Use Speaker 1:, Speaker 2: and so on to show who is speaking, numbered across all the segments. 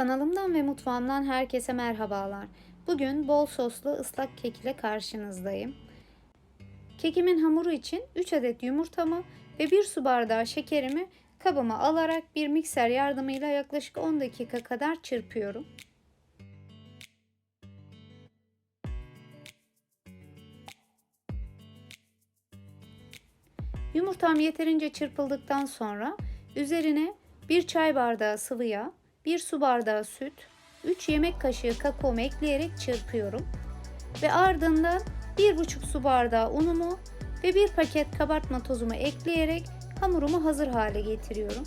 Speaker 1: Kanalımdan ve mutfağımdan herkese merhabalar. Bugün bol soslu ıslak kek ile karşınızdayım. Kekimin hamuru için 3 adet yumurtamı ve 1 su bardağı şekerimi kabıma alarak bir mikser yardımıyla yaklaşık 10 dakika kadar çırpıyorum. Yumurtam yeterince çırpıldıktan sonra üzerine 1 çay bardağı sıvı yağ, 1 su bardağı süt, 3 yemek kaşığı kakaomu ekleyerek çırpıyorum. Ve ardından 1,5 su bardağı unumu ve 1 paket kabartma tozumu ekleyerek hamurumu hazır hale getiriyorum.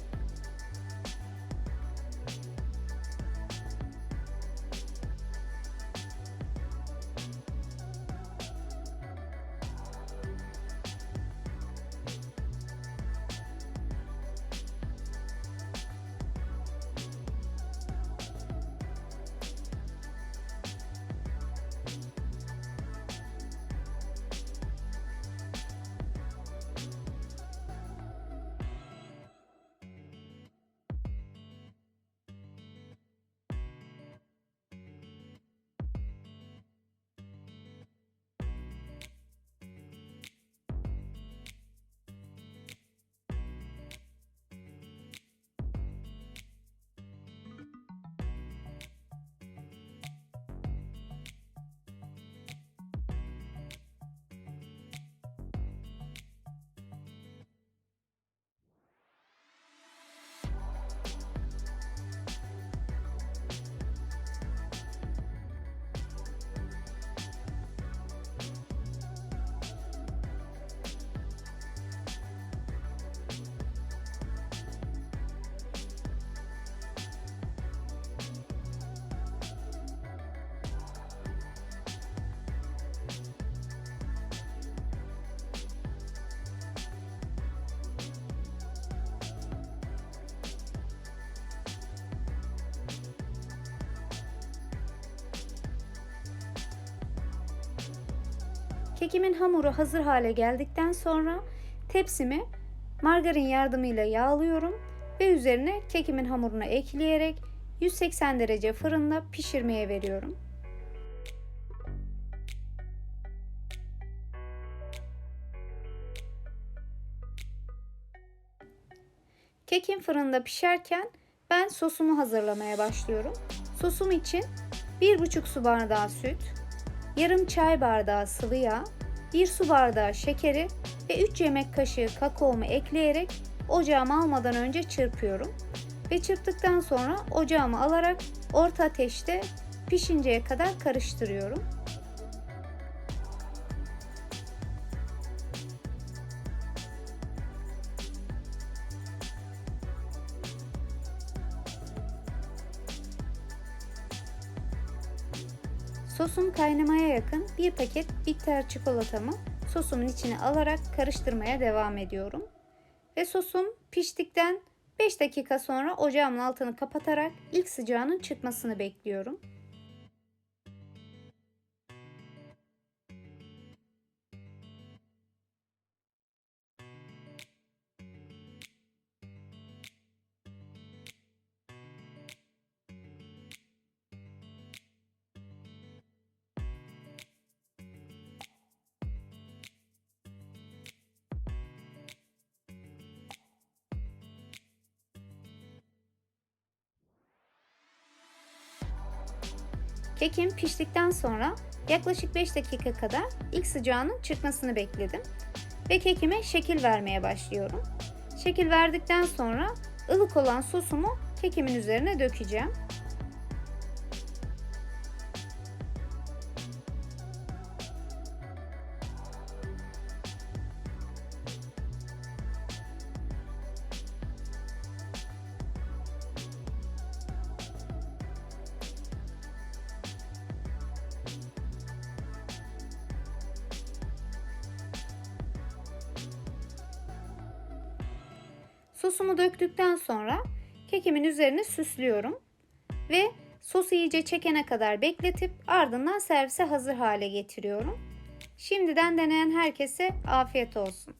Speaker 1: Kekimin hamuru hazır hale geldikten sonra tepsimi margarin yardımıyla yağlıyorum ve üzerine kekimin hamurunu ekleyerek 180 derece fırında pişirmeye veriyorum. Kekim fırında pişerken ben sosumu hazırlamaya başlıyorum. Sosum için 1,5 su bardağı süt, yarım çay bardağı sıvı yağ, 1 su bardağı şekeri ve 3 yemek kaşığı kakaomu ekleyerek ocağıma almadan önce çırpıyorum. Ve çırptıktan sonra ocağıma alarak orta ateşte pişinceye kadar karıştırıyorum. Sosum kaynamaya yakın bir paket bitter çikolatamı sosumun içine alarak karıştırmaya devam ediyorum. Ve sosum piştikten 5 dakika sonra ocağımın altını kapatarak ilk sıcağının çıkmasını bekliyorum. Kekim piştikten sonra yaklaşık 5 dakika kadar ilk sıcağının çıkmasını bekledim. Ve kekime şekil vermeye başlıyorum. Şekil verdikten sonra ılık olan sosumu kekimin üzerine dökeceğim. Sosumu döktükten sonra kekimin üzerine süslüyorum ve sosu iyice çekene kadar bekletip ardından servise hazır hale getiriyorum. Şimdiden deneyen herkese afiyet olsun.